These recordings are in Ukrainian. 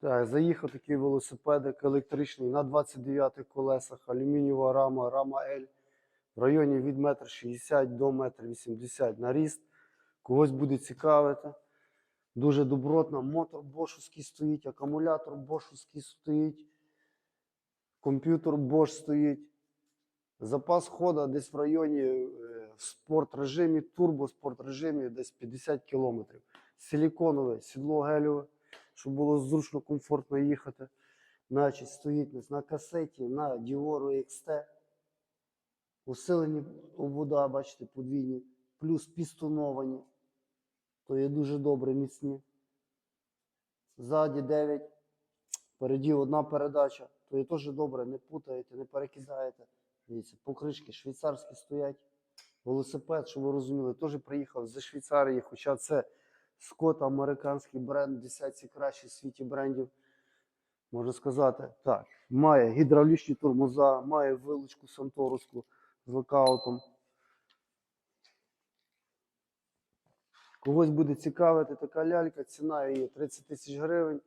Так, заїхав такий велосипедик електричний на 29 колесах, алюмінієва рама, рама L в районі від 1,60 м до 1,80 м на ріст. Когось буде цікавити. Дуже добротна. Мотор бошовський стоїть, акумулятор бошовський стоїть, комп'ютер Bosch стоїть. Запас хода десь в районі е, в спорт режимі, турбо спорт режимі десь 50 км. Силіконове, сідло гелеве, щоб було зручно, комфортно їхати. Значить, стоїть на касеті на Dior XT. Усилені обода, бачите, подвійні, плюс пістоновані. То є дуже добре, міцні. Ззаді 9. Впереді одна передача. То є теж добре, не путаєте, не перекидаєте. Дивіться, покришки швейцарські стоять. Велосипед, щоб ви розуміли, теж приїхав зі Швейцарії, хоча це Скот, американський бренд, десятці кращих в світі брендів. Можу сказати, так. Має гідравлічні тормоза, має вилучку санторовську з локаутом. Когось буде цікавити така лялька, ціна її 30 тисяч гривень,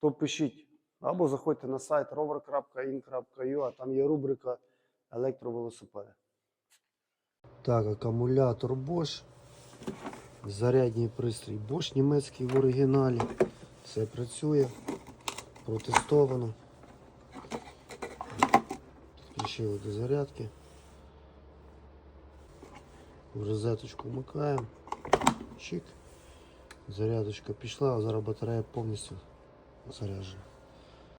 то пишіть. Або заходьте на сайт rover.in.ua, там є рубрика електровелосипеди. Так, акумулятор Bosch. Зарядний пристрій Bosch німецький в оригіналі. Все працює, протестовано. Підключили до зарядки. В розеточку вмикаємо. Чик. Зарядочка пішла, а зараз батарея повністю заряджена.